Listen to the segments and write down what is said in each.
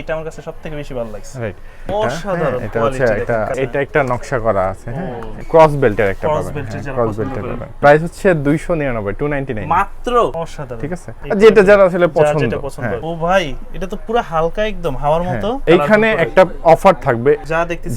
এটা আমার কাছে সবথেকে বেশি ভালো লাগছে। অসাধারণ এটা হচ্ছে একটা এটা একটা নকশা করা আছে হ্যাঁ। ক্রস বেল্টের একটা Cross পাবেন belt এর যারা ক্রস বেল্টের প্রাইস হচ্ছে 299 299 মাত্র অসাধারণ। ঠিক আছে? যেটা যারা আসলে পছন্দ। যেটা পছন্দ। হ্যাঁ, ও ভাই এটা তো পুরো হালকা একদম হাওয়ার হ্যাঁ। মতো এইখানে একটা অফার থাকবে।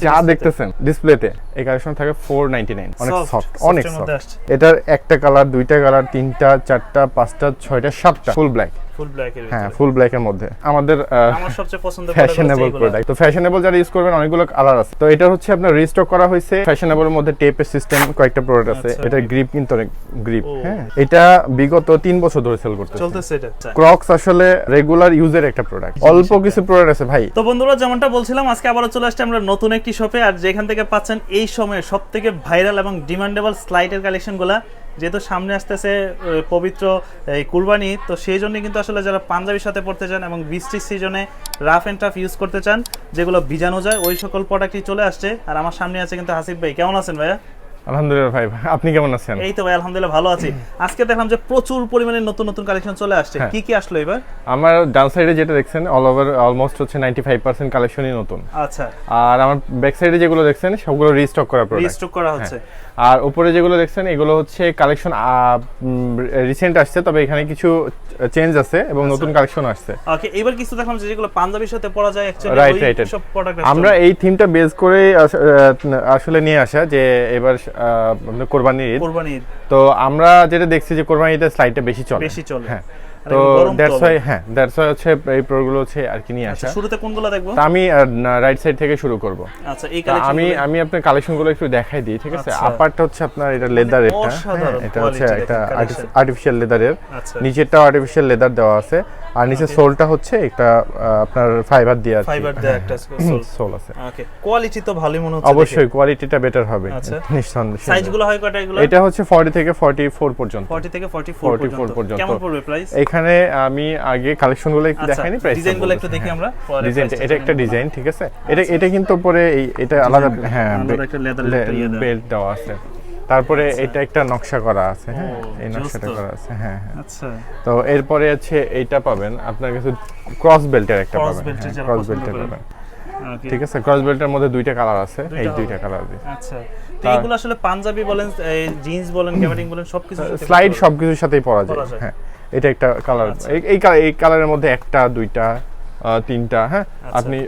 যা। দেখতেছেন ডিসপ্লেতে এই কালেকশন থাকে 499 অনেক সফট অনেক সফট। এটার একটা কালার দুইটা কালার তিনটা চারটা পাঁচটা ছয়টা সাতটা ফুল ব্ল্যাক ফুল ব্ল্যাক এর হ্যাঁ ফুল ব্ল্যাক এর মধ্যে। আমাদের আমার সবচেয়ে ফ্যাশনেবল প্রোডাক্ট তো ফ্যাশনেবল যারা ইউজ করবেন অনেকগুলো কালার আছে। তো এটা হচ্ছে আপনার রিস্টক করা হয়েছে। ফ্যাশনেবল এর মধ্যে টেপের সিস্টেম কয়েকটা প্রোডাক্ট আছে। আচ্ছা, এটা গ্রিপ কিন্তু অনেক গ্রিপ হ্যাঁ এটা বিগত তিন বছর ধরে সেল করতেছে। চলতেছে এটা। আচ্ছা। ক্রক্স আসলে রেগুলার ইউজের একটা প্রোডাক্ট অল্প কিছু প্রোডাক্ট আছে ভাই। তো বন্ধুরা যেমনটা বলছিলাম আজকে আবারও চলে আসছে আমরা নতুন একটি শপে আর যেখান থেকে পাচ্ছেন এই সময়ে সব থেকে ভাইরাল এবং ডিমান্ডেবল স্লাইডের কালেকশনগুলা যেহেতু সামনে আসতেছে পবিত্র এই কুরবানি তো সেই জন্য কিন্তু আসলে যারা পাঞ্জাবির সাথে পড়তে চান এবং বৃষ্টির সিজনে রাফ অ্যান্ড টাফ ইউজ করতে চান যেগুলো ভিজানো যায় ওই সকল প্রোডাক্টই চলে আসছে। আর আমার সামনে আছে কিন্তু হাসিফ ভাই। কেমন আছেন ভাইয়া? আলহামদুলিল্লাহ ভাই আপনি কেমন আছেন? এই তো ভাই আলহামদুলিল্লাহ ভালো আছি। আজকে দেখলাম যে প্রচুর পরিমাণে নতুন নতুন কালেকশন চলে আসছে। হ্যাঁ। কি কি আসলো এবার? আমার ডান সাইডে যেটা দেখছেন অল ওভার অলমোস্ট হচ্ছে 95% কালেকশনই নতুন। আচ্ছা। আর আমার ব্যাক সাইডে যেগুলো দেখছেন সবগুলো রিস্টক করা প্রোডাক্ট রিস্টক করা হচ্ছে। আর উপরে যেগুলো দেখছেন এগুলো হচ্ছে কালেকশন রিসেন্ট আসছে তবে এখানে কিছু চেঞ্জ আছে এবং আচ্ছা। নতুন কালেকশন আসছে। ওকে এবার কিছু দেখলাম যে যেগুলো পাঞ্জাবির সাথে পরা যায় অ্যাকচুয়ালি right, right. সব প্রোডাক্ট আমরা এই থিমটা বেস করে আসলে নিয়ে আসা যে এবার কোরবানির ঈদ। কোরবানির তো আমরা যেটা দেখছি যে কোরবানির ঈদের স্লাইডটা বেশি চলে। বেশি চলে। হ্যাঁ। তো দ্যাটস ওয়াই হ্যাঁ দ্যাটস ওয়াই হচ্ছে এই প্রোগুলো হচ্ছে আর কি নিয়ে আচ্ছা আসা। শুরুতে কোনগুলো দেখব? তা আমি রাইট সাইড থেকে শুরু করব। আচ্ছা এই কালেকশন আমি আমি আপনার কালেকশনগুলো একটু দেখাই দিই ঠিক আছে? আচ্ছা। আপারটা হচ্ছে আপনার এটা লেদার এটা হ্যাঁ, এটা হচ্ছে একটা আর্টিফিশিয়াল লেদারের আচ্ছা। নিচেরটাও আর্টিফিশিয়াল লেদার দেওয়া আছে। আর নিচে সোলটা হচ্ছে একটা আপনার ফাইবার দিয়ে আর ফাইবার দেয়া একটা সোল। সোল আছে। ওকে কোয়ালিটি তো ভালোই মনে হচ্ছে অবশ্যই কোয়ালিটিটা বেটার হবে আচ্ছা। নিঃসন্দেহে। সাইজগুলো হয় কয়টা এগুলো? এটা হচ্ছে 40 থেকে 44 পর্যন্ত। 40 থেকে 44 44 পর্যন্ত। কেমন পড়বে প্রাইস এখানে আমি আগে কালেকশনগুলো একটু আচ্ছা দেখাইনি প্রাইস ডিজাইনগুলো একটু দেখি আমরা ডিজাইন এটা একটা ডিজাইন ঠিক আছে? এটা এটা কিন্তু পরে এই এটা আলাদা হ্যাঁ আলাদা একটা একটা ইয়ে। বেল্ট দেওয়া আছে। তারপরে এটা একটা নকশা করা আছে হ্যাঁ? এই নকশাটা করা আছে হ্যাঁ হ্যাঁ। আচ্ছা। তো এরপরে আছে এইটা পাবেন আপনার কাছে ক্রস বেল্টের একটা পাবেন ক্রস বেল্টের পাবেন। ঠিক আছে ক্রস বেল্টের মধ্যে দুইটা কালার আছে এই দুইটা কালার দিয়ে। আচ্ছা। তো এগুলো আসলে পাঞ্জাবি বলেন জিন্স বলেন ক্যাভারিং বলেন সবকিছু স্লাইড সবকিছুর সাথেই পরা যায় হ্যাঁ। এটা একটা কালার আচ্ছা। এই কালার এই কালারের মধ্যে একটা দুইটা তিনটা হ্যাঁ? আচ্ছা। আপনি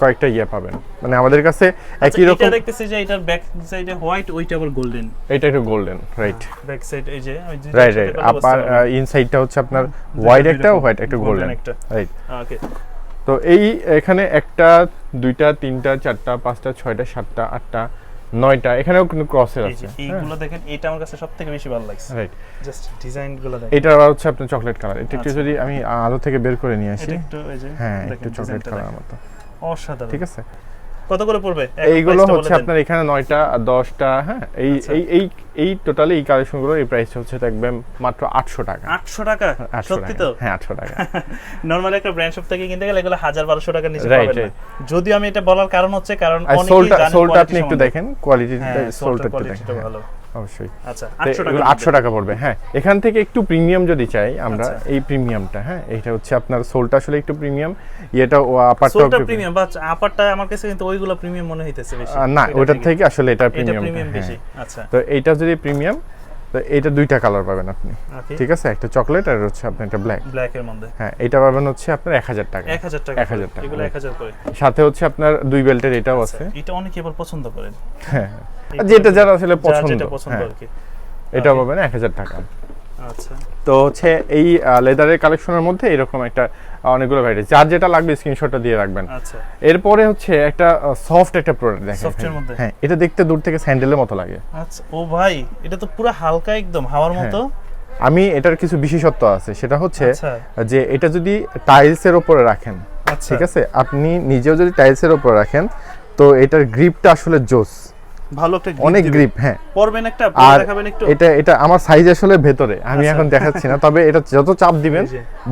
কয়েকটা ইয়ে পাবেন। মানে আমাদের কাছে একই আচ্ছা, রকম এটা দেখতেছি যে এটার ব্যাক সাইডে হোয়াইট ওইটা আবার গোল্ডেন এটা একটু গোল্ডেন রাইট ব্যাক সাইড এই যে রাইট রাইট আপার ইনসাইডটা হচ্ছে আপনার হোয়াইট একটা হোয়াইট একটা গোল্ডেন একটা। রাইট ওকে তো এই এখানে একটা দুইটা তিনটা চারটা পাঁচটা ছয়টা সাতটা আটটা নয়টা এখানেও কিন্তু ক্রসের আছে। এইগুলো দেখেন এটা আমার কাছে সবথেকে বেশি ভালো লাগছে। রাইট জাস্ট ডিজাইনগুলো দেখেন। এটা আবার হচ্ছে আপনার চকলেট কালার এটা একটু আচ্ছা। যদি আমি আলো থেকে বের করে নিয়ে আসি। একটু এই যে হ্যাঁ একটু চকলেট কালার মতো। অসাধারণ। ঠিক আছে? কত করে পড়বে? এইগুলো হচ্ছে আপনার এখানে নয়টা আর দশটা হ্যাঁ এই আচ্ছা। এই এই এই টোটালি এই কালেকশনগুলো এই প্রাইস হচ্ছে দেখবেন মাত্র আটশো টাকা। 800 টাকা? সত্যি তো? হ্যাঁ আটশো টাকা। নরমালি একটা ব্র্যান্ড শপ থেকে কিনতে গেলে এগুলো 1000 1200 টাকা নিচে পাবেন না। যদিও আমি এটা বলার কারণ হচ্ছে কারণ অনেকেই জানেন সোলটা আপনি একটু দেখেন কোয়ালিটি হ্যাঁ সোলটা একটু দেখেন। হ্যাঁ, ভালো। অবশ্যই। আচ্ছা 800 টাকা আটশো টাকা পড়বে হ্যাঁ। এখান থেকে একটু প্রিমিয়াম যদি চাই আমরা আচ্ছা। এই প্রিমিয়ামটা হ্যাঁ। এটা হচ্ছে আপনার সোলটা আসলে একটু প্রিমিয়াম ইয়েটা আপারটা সোলটা প্রিমিয়াম বা আপারটা আমার কাছে কিন্তু ওইগুলো প্রিমিয়াম মনে হইতেছে বেশি না ওটার থেকে। আসলে এটা এটা প্রিমিয়াম বেশি আচ্ছা। তো এইটা যদি প্রিমিয়াম তো এইটা দুইটা কালার পাবেন আপনি। ঠিক আছে? একটা চকলেট আর হচ্ছে আপনার একটা ব্ল্যাক ব্ল্যাক এর মধ্যে। হ্যাঁ এটা পাবেন হচ্ছে আপনার এক হাজার টাকা। 1000 টাকা 1000 টাকা। এগুলো 1000 করে। সাথে হচ্ছে আপনার দুই বেল্টের এটাও আছে। এটা অনেকে আবার পছন্দ করেন। হ্যাঁ এই যেটা যারা আসলে পছন্দ। যেটা পছন্দ আর কি এটা. পাবেন এক হাজার টাকা। আচ্ছা। তো হচ্ছে এই লেদারের কালেকশনের মধ্যে এরকম একটা অনেকগুলো ভ্যারাইটি যার যেটা লাগবে স্ক্রিনশটটা দিয়ে রাখবেন। আচ্ছা। এরপরে হচ্ছে একটা সফট একটা প্রোডাক্ট দেখেন। এর মধ্যে? হ্যাঁ এটা দেখতে দূর থেকে স্যান্ডেলের মতো লাগে। আচ্ছা ও ভাই এটা তো পুরো হালকা একদম হাওয়ার হ্যাঁ। মতো? আমি এটার কিছু বিশেষত্ব আছে। সেটা হচ্ছে আচ্ছা। যে এটা যদি টাইলসের উপরে রাখেন আচ্ছা। ঠিক আছে? আপনি নিজেও যদি টাইলসের উপরে রাখেন তো এটার গ্রিপটা আসলে জোস। ভালো একটা অনেক গ্রিপ হ্যাঁ। পরবেন একটা আর দেখাবেন একটু। এটা এটা আমার সাইজ আসলে ভেতরে আমি আচ্ছা। এখন দেখাচ্ছি না তবে এটা যত চাপ দিবেন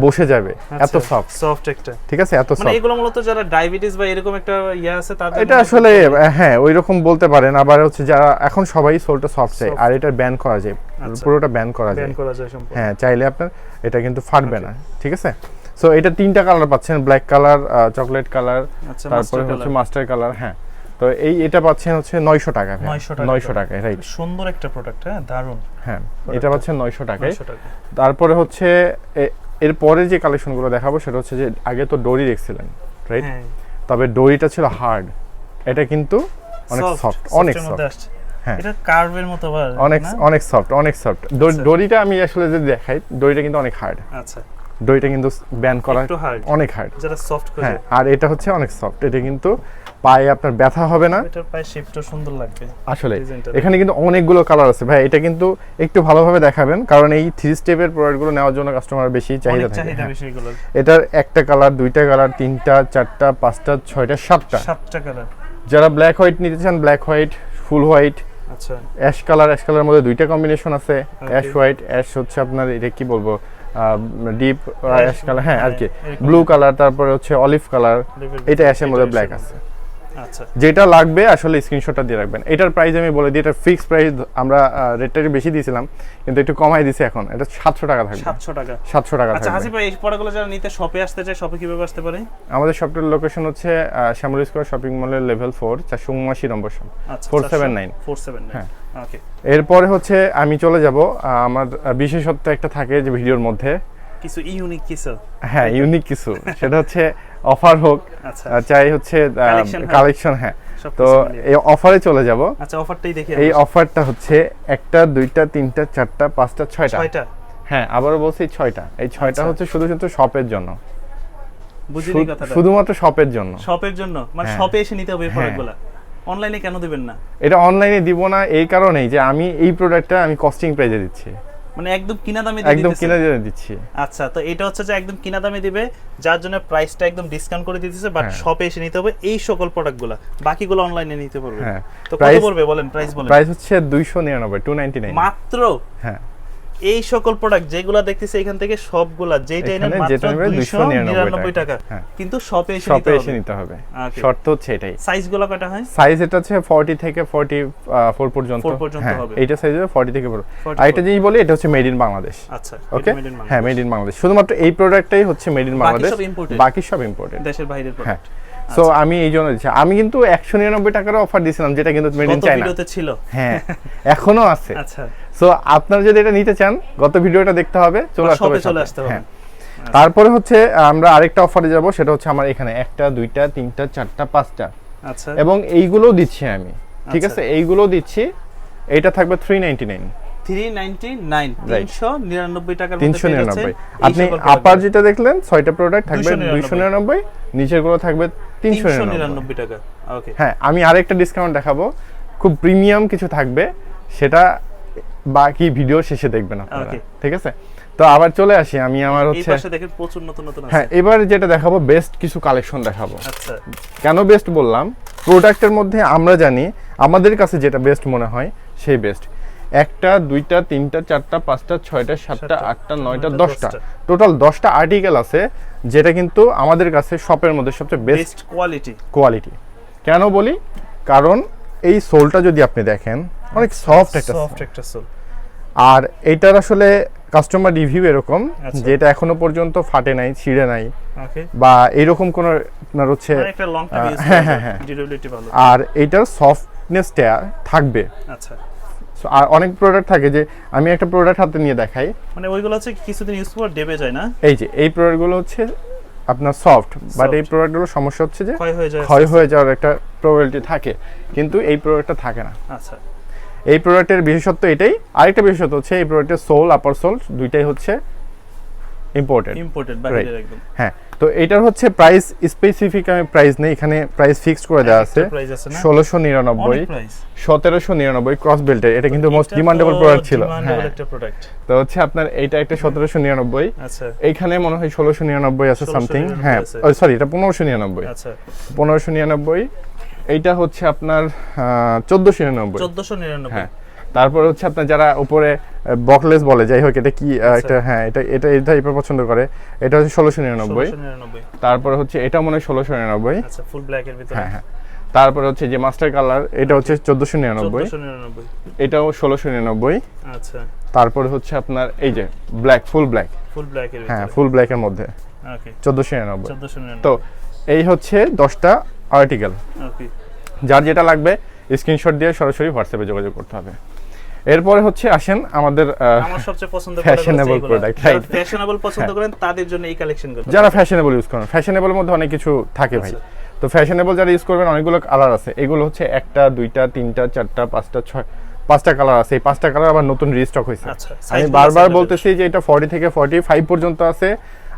বসে যাবে এত সফট সফট একটা। ঠিক আছে এত মানে সফট এগুলো মূলত যারা ডায়াবেটিস বা এরকম একটা ইয়ে আছে তাদের এটা আসলে হ্যাঁ ওই রকম বলতে পারেন আবার হচ্ছে যারা এখন সবাই সোলটা সফট চাই আর এটা ব্যান করা যায় আচ্ছা। পুরোটা ব্যান করা যায়। ব্যান করা যায় সম্পূর্ণ। হ্যাঁ চাইলে আপনার এটা কিন্তু ফাটবে না ঠিক আছে? সো এটা তিনটা কালার পাচ্ছেন ব্ল্যাক কালার চকলেট কালার আচ্ছা তারপরে হচ্ছে মাস্টার কালার হ্যাঁ। তো এই এটা পাচ্ছেন হচ্ছে নয়শো টাকা 900 টাকা রাইট সুন্দর একটা প্রোডাক্ট হ্যাঁ? দারুণ হ্যাঁ এটা পাচ্ছেন নয়শো টাকায়। 900 টাকা। তারপরে হচ্ছে এর পরে যে কালেকশনগুলো দেখাবো সেটা হচ্ছে যে আগে তো ডোরি দেখছিলেন রাইট হ্যাঁ। তবে ডোরিটা ছিল হার্ড এটা কিন্তু অনেক সফট অনেক সফট হ্যাঁ। এটা কার্ভের মতো অনেক অনেক সফট অনেক সফট আচ্ছা। দড়িটা আমি আসলে যদি দেখাই দড়িটা কিন্তু অনেক হার্ড আচ্ছা। দড়িটা কিন্তু ব্যান করা অনেক হার্ড যারা সফট করে হ্যাঁ আর এটা হচ্ছে অনেক সফট এটা কিন্তু পায়ে আপনার ব্যথা হবে না। এটার পায়ে শেপটা সুন্দর লাগবে। আসলে এখানে কিন্তু অনেকগুলো কালার আছে। ভাই এটা কিন্তু একটু ভালোভাবে দেখাবেন কারণ এই থ্রি স্টেপের প্রোডাক্টগুলো নেওয়ার জন্য কাস্টমার বেশি চাহিদা থাকে। হ্যাঁ। এটার একটা কালার দুইটা কালার তিনটা চারটা পাঁচটা ছয়টা সাতটা। সাতটা কালার যারা ব্ল্যাক হোয়াইট নিতে চান ব্ল্যাক হোয়াইট ফুল হোয়াইট আচ্ছা। অ্যাশ কালার অ্যাশ কালারের মধ্যে দুইটা কম্বিনেশন আছে। অ্যাশ হোয়াইট অ্যাশ হচ্ছে আপনার এটা কি বলব? ডিপ অ্যাশ কালার হ্যাঁ আর কি। ব্লু কালার তারপরে হচ্ছে অলিভ কালার এটা অ্যাশের মধ্যে ব্ল্যাক আছে। যেটা লাগবে আসলে স্ক্রিনশটটা দিয়ে রাখবেন। এটার প্রাইস আমি বলে দিই এটার ফিক্স প্রাইস আমরা রেটটা একটু বেশি দিয়েছিলাম কিন্তু একটু কমাই দিছি এখন। এটা সাতশো টাকা থাকবে। সাতশো টাকা। সাতশো টাকা আচ্ছা হাসি ভাই এই প্রোডাক্টগুলো যারা নিতে শপে আসতে চায় শপে কীভাবে আসতে পারে? আমাদের শপটার লোকেশন হচ্ছে শ্যামল স্কোয়ার শপিং মলের লেভেল ফোর চারশো উনআশি নম্বর শপ আচ্ছা 479 ফোর সেভেন হ্যাঁ। ওকে এরপরে হচ্ছে আমি চলে যাব আমার বিশেষত্ব একটা থাকে যে ভিডিওর মধ্যে। কিছু ইউনিক কিছু। হ্যাঁ ইউনিক কিছু। সেটা হচ্ছে অফার হোক আচ্ছা। চাই হচ্ছে কালেকশন হ্যাঁ। তো এই অফারে চলে যাব। আচ্ছা অফারটাই দেখি এই অফারটা হচ্ছে একটা দুইটা তিনটা চারটা পাঁচটা ছয়টা। ছয়টা? হ্যাঁ আবারও বলছি ছয়টা। এই ছয়টা আচ্ছা। হচ্ছে শুধু শুধু শপের জন্য। বুঝিনি কথাটা। শুধুমাত্র শপের জন্য। শপের জন্য? মানে হ্যাঁ। শপে এসে নিতে হবে এই হ্যাঁ। প্রোডাক্টগুলো অনলাইনে কেন দিবেন না? এটা অনলাইনে দিব না এই কারণেই যে আমি এই প্রোডাক্টটা আমি কস্টিং প্রাইজে দিচ্ছি। মানে একদম কিনা দামে একদম কিনা দামে দিচ্ছি। আচ্ছা তো এটা হচ্ছে যে একদম কিনা দামে দিবে যার জন্য প্রাইসটা একদম ডিসকাউন্ট করে দিতেছে বাট হ্যাঁ। শপে এসে নিতে হবে এই সকল প্রোডাক্টগুলো বাকিগুলো অনলাইনে নিতে পারবে। হ্যাঁ। তো কত পড়বে বলেন প্রাইস বলেন? প্রাইস হচ্ছে দুইশো নিরানব্বই টু নাইনটি নাইন মাত্র? হ্যাঁ। এই সকল প্রোডাক্ট যেগুলো দেখতেছি এখান থেকে সবগুলা যেটা এনে মাত্র 299 টাকা। হ্যাঁ। কিন্তু শপে এসে শপে এসে নিতে হবে। শর্ত হচ্ছে এটাই। সাইজগুলো কয়টা হয়? সাইজ এটা হচ্ছে ফর্টি থেকে ফর্টি ফোর পর্যন্ত। 4 পর্যন্ত হ্যাঁ হবে। এইটা সাইজ হবে ফর্টি থেকে ফোর 44 আর এটা যেই বলি এটা হচ্ছে মেড ইন বাংলাদেশ আচ্ছা ওকে। হ্যাঁ মেড ইন বাংলাদেশ শুধুমাত্র এই প্রোডাক্টটাই হচ্ছে মেড ইন বাংলাদেশ? বাকি সব ইম্পোর্টেড দেশের বাইরের হ্যাঁ। প্রোডাক্ট সো আমি এই জন্য দিচ্ছি। আমি কিন্তু একশো নিরানব্বই টাকারও অফার দিয়েছিলাম যেটা কিন্তু মেড ইন ভিডিওতে ছিল। হ্যাঁ এখনও আছে। আচ্ছা। সো আপনারা যদি এটা নিতে চান গত ভিডিওটা দেখতে হবে চলে আসতে হবে চলে আসতে হবে। হ্যাঁ। তারপরে হচ্ছে আমরা আরেকটা অফারে যাব সেটা হচ্ছে আমার এখানে একটা দুইটা তিনটা চারটা পাঁচটা। আচ্ছা। এবং এইগুলো দিচ্ছি আমি ঠিক আচ্ছা। আছে? এইগুলো দিচ্ছি এটা থাকবে থ্রি নাইনটি নাইন 399 Right. 399 তিনশো নিরানব্বই। আপনি আপার যেটা দেখলেন ছয়টা প্রোডাক্ট থাকবে দুইশো নিরানব্বই। নিচেরগুলো থাকবে তিনশো নিরানব্বই। টাকা হ্যাঁ আমি আরেকটা ডিসকাউন্ট দেখাবো খুব প্রিমিয়াম কিছু থাকবে সেটা বাকি ভিডিও শেষে দেখবেন আপনারা। ঠিক আছে? তো আবার চলে আসি আমি আমার হচ্ছে দেখেন প্রচুর নতুন নতুন আছে। হ্যাঁ এবার যেটা দেখাবো বেস্ট কিছু কালেকশন দেখাবো। আচ্ছা। কেন বেস্ট বললাম? প্রোডাক্টের মধ্যে আমরা জানি আমাদের কাছে যেটা বেস্ট মনে হয় সেই বেস্ট একটা দুইটা তিনটা চারটা পাঁচটা ছয়টা সাতটা আটটা নয়টা দশটা। টোটাল দশটা আর্টিকেল আছে যেটা কিন্তু আমাদের কাছে শপের মধ্যে সবচেয়ে বেস্ট কোয়ালিটি কোয়ালিটি কেন বলি? কারণ এই সোলটা যদি আপনি দেখেন অনেক সফট একটা সফট একটা সোল আর এটার আসলে কাস্টমার রিভিউ এরকম আচ্ছা। যে এটা এখনও পর্যন্ত ফাটে নাই ছিঁড়ে নাই। বা এরকম কোনো আপনার হচ্ছে আহ, হ্যাঁ, হ্যাঁ, হ্যাঁ। আর এইটার সফটনেসটা থাকবে। আচ্ছা। আর অনেক প্রোডাক্ট থাকে যে আমি একটা প্রোডাক্ট হাতে নিয়ে দেখাই। মানে ওইগুলো হচ্ছে কিছুদিন ইউজ পর দেবে যায় না? এই যে এই প্রোডাক্টগুলো হচ্ছে আপনার সফট বাট এই Soft। প্রোডাক্টগুলো সমস্যা হচ্ছে যে হয়ে ক্ষয় হয়ে যাওয়ার একটা প্রবাবিলিটি থাকে কিন্তু এই প্রোডাক্টটা থাকে না। আচ্ছা। এই প্রোডাক্টের বিশেষত্ব এটাই। আরেকটা বিশেষত্ব হচ্ছে এই প্রোডাক্টের সোল আপার সোল দুইটাই হচ্ছে ইম্পোর্টেড ইম্পোর্টেড বাইরের একদম। হ্যাঁ তো এটার হচ্ছে প্রাইস স্পেসিফিক আমি প্রাইস নেই এখানে প্রাইস ফিক্স করে দেওয়া আছে। প্রাইস আছে ষোলোশো নিরানব্বই সতেরোশো নিরানব্বই ক্রস বেল্টের এটা কিন্তু মোস্ট ডিমান্ডেবল প্রোডাক্ট ছিল। হ্যাঁ। একটা প্রোডাক্ট তো হচ্ছে আপনার এটা একটা সতেরোশো নিরানব্বই। আচ্ছা। এইখানে মনে হয় ষোলোশো নিরানব্বই আছে সামথিং হ্যাঁ। সরি এটা পনেরোশো নিরানব্বই। আচ্ছা। পনেরোশো নিরানব্বই এইটা হচ্ছে আপনার চোদ্দোশো নিরানব্বই। 1499 হ্যাঁ তারপর হচ্ছে আপনার যারা উপরে বকলেস বলে যাই হোক এটা কি আচ্ছা। একটা হ্যাঁ এটা এটা এই টাইপের পছন্দ করে। এটা হচ্ছে ষোলোশো নিরানব্বই। 1699 তারপরে হচ্ছে এটা মনে হয় ষোলোশো নিরানব্বই। আচ্ছা ফুল ব্ল্যাক এর ভিতরে। হ্যাঁ হ্যাঁ। তারপরে হচ্ছে যে মাস্টার কালার এটা হচ্ছে চোদ্দোশো নিরানব্বই। এটাও ষোলোশো নিরানব্বই। আচ্ছা। তারপরে হচ্ছে আপনার এই যে black full black full black এর হ্যাঁ ফুল ব্ল্যাকের মধ্যে। ওকে চোদ্দোশো নিরানব্বই। চোদ্দোশো তো এই হচ্ছে দশটা আর্টিকেল যার যেটা লাগবে স্ক্রিনশট দিয়ে সরাসরি হোয়াটসঅ্যাপে যোগাযোগ করতে হবে। এরপরে হচ্ছে আসেন আমাদের আমার সবচেয়ে পছন্দ Fashionable product, right. ফ্যাশনেবল পছন্দ করেন তাদের জন্য এই কালেকশনগুলো যারা ফ্যাশনেবল ইউজ করেন ফ্যাশনেবলের মধ্যে অনেক কিছু থাকে ভাই। আচ্ছা। তো ফ্যাশনেবল যারা ইউজ করবেন অনেকগুলো কালার আছে। এগুলো হচ্ছে একটা দুইটা তিনটা চারটা পাঁচটা ছয় পাঁচটা কালার আছে। এই পাঁচটা কালার আবার নতুন রিস্টক হয়েছে। আচ্ছা, আমি বারবার বলতেছি যে এটা ফর্টি থেকে ফর্টি ফাইভ পর্যন্ত আছে।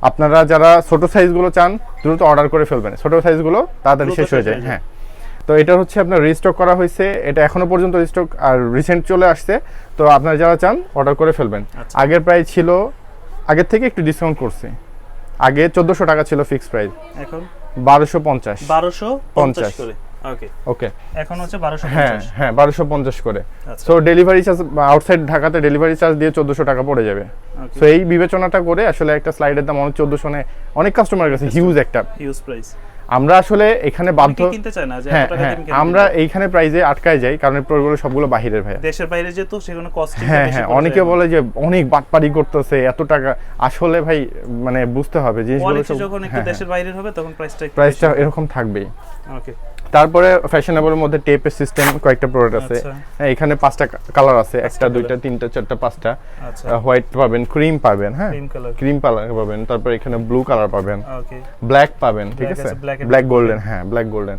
আপনারা যারা ছোট সাইজগুলো চান দ্রুত অর্ডার করে ফেলবেন। ছোট সাইজগুলো তাড়াতাড়ি শেষ হয়ে যায়। হ্যাঁ তো এটা হচ্ছে আপনার রিস্টক করা হয়েছে। এটা এখনও পর্যন্ত রিস্টক আর রিসেন্ট চলে আসছে। তো আপনারা যারা চান অর্ডার করে ফেলবেন। আচ্ছা। আগের প্রাইস ছিল আগের থেকে একটু ডিসকাউন্ট করছে। আগে চোদ্দোশো টাকা ছিল ফিক্সড প্রাইস এখন? বারোশো পঞ্চাশ। বারোশো পঞ্চাশ পঞ্চাশ। করে। ওকে ওকে এখন হচ্ছে বারোশো হ্যাঁ হ্যাঁ বারোশো পঞ্চাশ করে। সো ডেলিভারি চার্জ আউটসাইড ঢাকাতে ডেলিভারি চার্জ দিয়ে চোদ্দোশো টাকা পড়ে যাবে। সো এই বিবেচনাটা করে আসলে একটা স্লাইডের দাম অনেক অনেক কাস্টমারের কাছে হিউজ একটা। হিউজ প্রাইস আমরা আসলে এখানে বাধ্য কিনতে চায় না যে এত হ্যাঁ টাকা হ্যাঁ দিয়ে আমরা এইখানে প্রাইজে আটকায় যাই কারণ প্রোডাক্টগুলো সবগুলো বাহিরের ভাইয়া। দেশের বাইরে যেহেতু সেগুলো কস্ট হ্যাঁ হ্যাঁ অনেকে বলে যে অনেক বাটপারি করতেছে এত টাকা। আসলে ভাই মানে বুঝতে হবে জিনিসগুলো যখন একটু হ্যাঁ, দেশের বাইরের হবে তখন প্রাইসটা প্রাইসটা এরকম থাকবেই। ওকে তারপরে ফ্যাশনেবলের মধ্যে টেপের সিস্টেম কয়েকটা প্রোডাক্ট আছে। আচ্ছা। হ্যাঁ এখানে পাঁচটা কালার আছে। একটা দুইটা তিনটা চারটা পাঁচটা। আচ্ছা। হোয়াইট পাবেন ক্রিম পাবেন হ্যাঁ। ক্রিম কালার ক্রিম পাবেন। তারপর এখানে ব্লু কালার পাবেন। ওকে ব্ল্যাক পাবেন ঠিক আছে? ব্ল্যাক গোল্ডেন হ্যাঁ ব্ল্যাক গোল্ডেন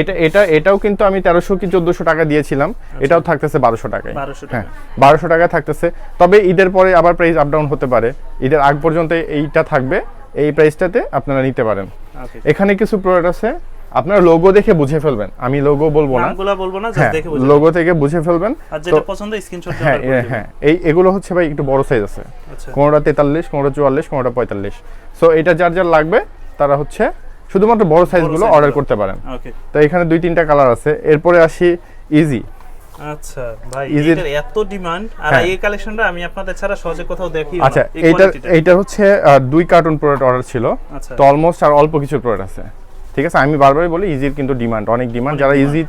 এটা এটা এটাও কিন্তু আমি তেরোশো কি চোদ্দশো টাকা দিয়েছিলাম। এটাও থাকতেছে বারোশো টাকায়। 1200 হ্যাঁ বারোশো টাকা থাকতেছে। তবে ঈদের পরে আবার প্রাইস আপ ডাউন হতে পারে। ঈদের আগ পর্যন্ত এইটা থাকবে। এই প্রাইসটাতে আপনারা নিতে পারেন। এখানে কিছু প্রোডাক্ট আছে। আপনারা লোগো দেখে বুঝে ফেলবেন। আমি লোগো বলব না। নামগুলো বলব না হ্যাঁ দেখে বুঝে লোগো থেকে বুঝে ফেলবেন। আর যেটা পছন্দ স্ক্রিনশট হ্যাঁ হ্যাঁ এই এগুলো হচ্ছে ভাই একটু বড় সাইজ আছে। আচ্ছা। কোনোটা তেতাল্লিশ কোনোটা চুয়াল্লিশ কোনোটা পঁয়তাল্লিশ। সো এটা যার যার লাগবে তারা হচ্ছে শুধুমাত্র বড় সাইজগুলো অর্ডার করতে পারেন। ওকে তো এখানে দুই তিনটা কালার আছে। এরপরে আসি ইজি আচ্ছা ভাই এটার এত ডিমান্ড আর হ্যাঁ। এই কালেকশনটা আমি আপনাদের ছাড়া সহজে কোথাও দেখি আচ্ছা এইটা এইটা হচ্ছে দুই কার্টুন প্রোডাক্ট অর্ডার ছিল। আচ্ছা। তো অলমোস্ট আর অল্প কিছু প্রোডাক্ট আছে। ঠিক আছে? আমি বারবারই বলি ইজির কিন্তু ডিমান্ড অনেক ডিমান্ড যারা। ইজি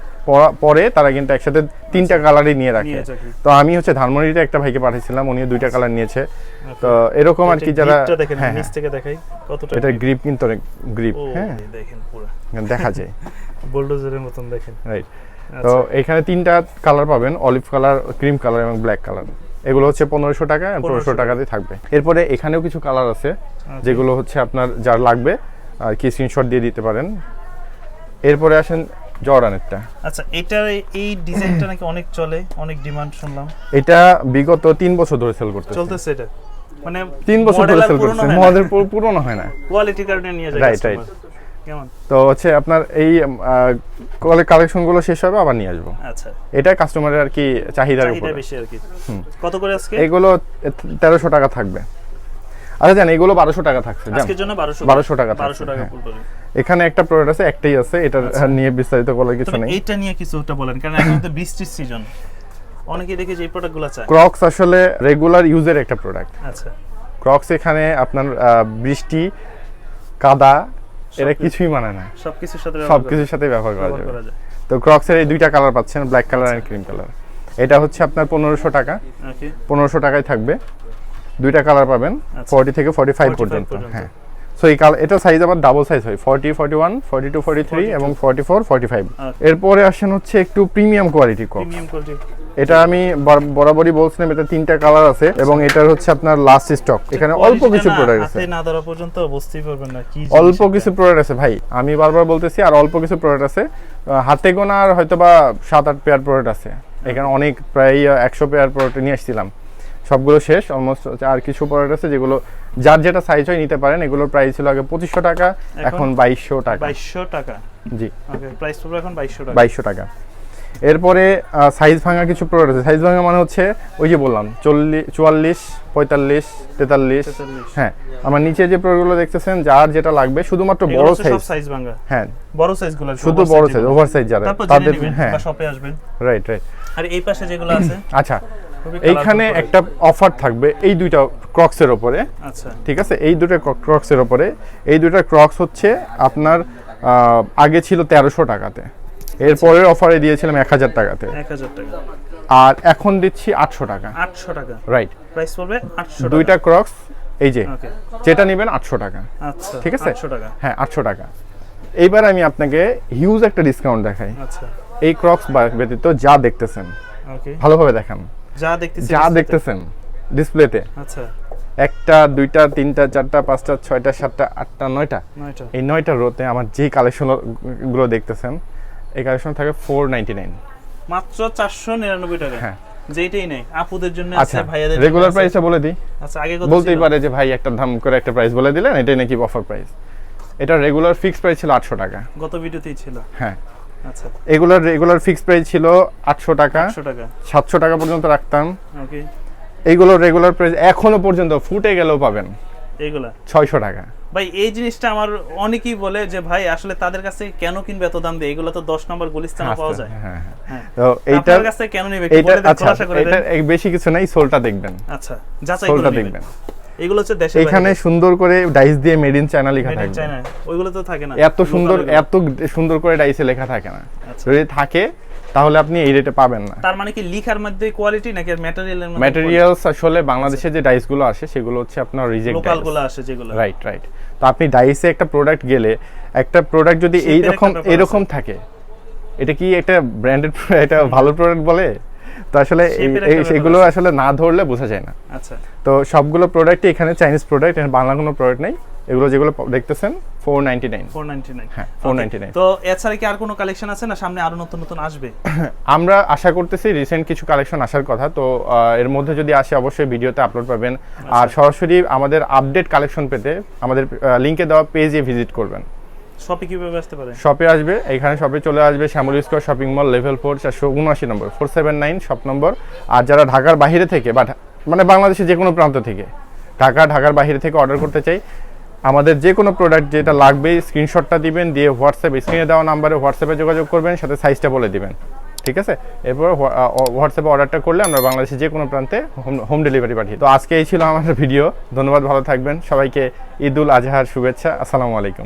পরে তারা কিন্তু একসাথে তিনটা কালারই নিয়ে রাখে। তো আমি হচ্ছে ধানমন্ডিতে একটা ভাইকে পাঠিয়েছিলাম উনি দুইটা কালার নিয়েছে। তো এরকম আর কি যারা হ্যাঁ নিচ থেকে দেখাই কতটা এটা গ্রিপ কিন্তু অনেক গ্রিপ হ্যাঁ। দেখেন পুরো। দেখা যায়। বুলডোজারের মতন দেখেন। রাইট আচ্ছা, তো এখানে তিনটা কালার পাবেন অলিভ কালার ক্রিম কালার এবং ব্ল্যাক কালার এগুলো হচ্ছে পনেরোশো টাকা পনেরোশো 1500 টাকাতে থাকবে। এরপরে এখানেও কিছু কালার আছে আচ্ছা। যেগুলো হচ্ছে আপনার যার লাগবে আর কি স্ক্রিনশট দিয়ে দিতে পারেন। এরপরে আসেন জর্ডানেরটা। আচ্ছা এটার এই ডিজাইনটা নাকি অনেক চলে অনেক ডিমান্ড শুনলাম। এটা বিগত তিন বছর ধরে সেল করতেছে। চলতেছে এটা। মানে তিন বছর ধরে সেল করতেছে। না। পুরনো হয় না। কোয়ালিটির কারণে নিয়ে যায় customer। কেমন? তো হচ্ছে আপনার এই কালেকশনগুলো শেষ হবে আবার নিয়ে আসব। আচ্ছা। এটা কাস্টমারের আর কি চাহিদার উপর। বেশি আর কি। কত করে আজকে? এগুলো তেরোশো টাকা থাকবে। আচ্ছা জান এগুলো বারোশো টাকা থাকছে আজকের জন্য 1200 1200 টাকা 1200 টাকা হ্যাঁ। ফুল করে। এখানে একটা প্রোডাক্ট আছে একটাই আছে এটা নিয়ে বিস্তারিত বলার কিছু নেই। এইটা নিয়ে কিছু একটা বলেন কারণ এখন তো বৃষ্টির সিজন অনেকে দেখে যে এই প্রোডাক্টগুলো চায়। ক্রক্স আসলে রেগুলার ইউজের একটা প্রোডাক্ট আচ্ছা। ক্রক্স এখানে আপনার বৃষ্টি কাদা এটা কিছুই মানে না। সবকিছুর সাথে সব ব্যবহার করা- কিছুর সাথে ব্যবহার করা যাবে। যায়। তো ক্রক্সের এই দুইটা কালার পাচ্ছেন black colour and cream colour এটা হচ্ছে আপনার পনেরোশো টাকা। পনেরোশো টাকায় থাকবে। দুইটা কালার পাবেন আচ্ছা। ফর্টি থেকে ফর্টি ফাইভ পর্যন্ত। হ্যাঁ। সো এই কালার এটা সাইজ আবার ডাবল সাইজ হয় forty forty one forty two forty three এবং ফর্টি ফোর ফর্টি ফাইভ আচ্ছা। এরপরে আসেন হচ্ছে একটু প্রিমিয়াম কোয়ালিটি কোয়ালিটি এটা আমি বরাবরই বলছিলাম এটা তিনটা কালার আছে এবং এটার হচ্ছে আপনার লাস্ট স্টক এখানে অল্প কিছু প্রোডাক্ট আছে। না ধরা পর্যন্ত বুঝতেই পারবেন না কি অল্প কিছু প্রোডাক্ট আছে ভাই। আমি বারবার বলতেছি আর অল্প কিছু প্রোডাক্ট আছে। হাতে গোনা আর হয়তো বা সাত আট পেয়ার প্রোডাক্ট আছে। এখানে অনেক প্রায় একশো পেয়ার প্রোডাক্ট নিয়ে আসছিলাম। সবগুলো শেষ অলমোস্ট আর কিছু প্রোডাক্ট আছে যেগুলো যার যেটা সাইজ হয় নিতে পারেন এগুলোর প্রাইস ছিল আগে পঁচিশশো টাকা এখন বাইশশো টাকা। বাইশশো টাকা? জি। প্রাইস পড়বে এখন বাইশশো টাকা। বাইশশো টাকা। এরপরে সাইজ ভাঙা কিছু প্রোডাক্ট আছে। সাইজ ভাঙা মানে হচ্ছে ওই যে বললাম চল্লিশ চুয়াল্লিশ পঁয়তাল্লিশ তেতাল্লিশ। 43 হ্যাঁ আমার নিচে যে প্রোডাক্টগুলো দেখতেছেন যার যেটা লাগবে শুধুমাত্র বড় সাইজ সাইজ ভাঙা। হ্যাঁ। বড় সাইজগুলো শুধু বড় সাইজ ওভার সাইজ যারা। তাদের হ্যাঁ। শপে আসবেন। রাইট রাইট আর এই পাশে যেগুলো আছে? আচ্ছা। এইখানে একটা অফার থাকবে এই দুইটা ক্রক্সের ওপরে। আচ্ছা। ঠিক আছে? এই দুটো ক্রক্সের ওপরে। এই দুইটা ক্রক্স হচ্ছে আপনার আগে ছিল তেরোশো টাকাতে। এরপরের অফারে দিয়েছিলাম এক হাজার টাকাতে। এক হাজার টাকা। আর এখন দিচ্ছি আটশো টাকা। আটশো টাকা। রাইট প্রাইস পড়বে আটশো দুইটা ক্রক্স এই যে যেটা নেবেন আটশো টাকা। আচ্ছা ঠিক আছে? 800 টাকা। হ্যাঁ আটশো টাকা। এইবার আমি আপনাকে হিউজ একটা ডিসকাউন্ট দেখাই। আচ্ছা। এই ক্রক্স ব্যতীত যা দেখতেছেন ওকে ভালোভাবে দেখান। যা দেখতেছি যা দেখতেছেন ডিসপ্লেতে আচ্ছা। একটা দুইটা তিনটা চারটা পাঁচটা ছয়টা সাতটা আটটা নয়টা। এই নয়টা রোতে আমার যে কালেকশনগুলো দেখতেছেন এই কালেকশন থাকে ফোর নাইনটি নাইন মাত্র চারশো নিরানব্বই টাকা। হ্যাঁ। যেইটাই নেই আপুদের জন্য আচ্ছা আছে ভাইয়াদের রেগুলার আছে। প্রাইসটা বলে দিই। আচ্ছা আগে বলতেই পারে যে ভাই একটা দাম করে একটা প্রাইস বলে দিলেন এটাই নাকি অফার প্রাইস এটা রেগুলার ফিক্স প্রাইস ছিল আটশো টাকা। গত ভিডিওতেই ছিল। হ্যাঁ। আচ্ছা। এগুলোর রেগুলার ফিক্স প্রাইস ছিল আটশো টাকা। একশো টাকা। সাতশো টাকা পর্যন্ত রাখতাম। ওকে। এইগুলোর রেগুলার প্রাইস এখনও পর্যন্ত ফুটে গেলেও পাবেন। এইগুলা? ছয়শো টাকা। ভাই এই জিনিসটা আমার অনেকেই বলে যে ভাই আসলে তাদের কাছে কেন কিনবে এত দাম দিয়ে? এগুলো তো দশ নম্বর গুলিস্তানে পাওয়া যায়। হ্যাঁ হ্যাঁ। হ্যাঁ। তো এইটার কাছ কেন নেবে? দেন, আচ্ছা খোলাসা এটা বেশি কিছু নাই সোলটা দেখবেন। আচ্ছা যাচাই করে দেখবেন। এগুলো হচ্ছে দেশের এখানে সুন্দর করে ডাইস দিয়ে মেড ইন চায়না লেখা চায়না ওইগুলো তো থাকে না এত সুন্দর এত সুন্দর করে ডাইসে লেখা থাকে না। আচ্ছা। যদি থাকে তাহলে আপনি এই রেটে পাবেন না। তার মানে কি লিখার মধ্যে কোয়ালিটি নাকি ম্যাটেরিয়ালের মধ্যে ম্যাটেরিয়ালস আসলে বাংলাদেশে যে ডাইসগুলো আসে সেগুলো হচ্ছে আপনার রিজেক্ট লোকালগুলো আসে যেগুলো। রাইট রাইট তো আপনি ডাইসে একটা প্রোডাক্ট গেলে একটা প্রোডাক্ট যদি এইরকম এরকম থাকে এটা কি একটা ব্র্যান্ডেড এটা ভালো প্রোডাক্ট বলে? তো আসলে সেগুলো আসলে না ধরলে বোঝা যায় না। আচ্ছা। তো সবগুলো প্রোডাক্টই এখানে চাইনিজ প্রোডাক্ট বাংলা কোনো প্রোডাক্ট নেই। এগুলো যেগুলো দেখতেছেন ফোর নাইনটি নাইন 499 হ্যাঁ, 499 তো এছাড়া কি আর কোনো কালেকশন আছে না সামনে আরও নতুন নতুন আসবে? আমরা আশা করতেছি রিসেন্ট কিছু কালেকশন আসার কথা। তো এর মধ্যে যদি আসে অবশ্যই ভিডিওতে আপলোড পাবেন। আর সরাসরি আমাদের আপডেট কালেকশন পেতে আমাদের লিঙ্কে দেওয়া পেজে ভিজিট করবেন। শপে কীভাবে আসতে পারে? শপে আসবে, এখানে শপে চলে আসবে, Shyamal square shopping mall level four চারশো উনআশি নম্বর ফোর সেভেন নাইন শপ নম্বর আর যারা ঢাকার বাইরে থেকে বা মানে বাংলাদেশের যে কোনো প্রান্ত থেকে, ঢাকা, ঢাকার বাইরে থেকে অর্ডার করতে চাই, আমাদের যে কোনো প্রোডাক্ট যেটা লাগবে স্ক্রিনশটটা দিবেন, দিয়ে হোয়াটসঅ্যাপ স্ক্রিনে দেওয়া নাম্বারে হোয়াটসঅ্যাপে যোগাযোগ করবেন, সাথে সাইজটা বলে দিবেন, ঠিক আছে? এরপর হোয়াটসঅ্যাপে অর্ডারটা করলে আমরা বাংলাদেশের যে কোনো প্রান্তে হোম ডেলিভারি পাঠিয়ে তো আজকে এই ছিল আমাদের ভিডিও ধন্যবাদ, ভালো থাকবেন, সবাইকে ঈদ উল আজহার শুভেচ্ছা, আসসালামু আলাইকুম।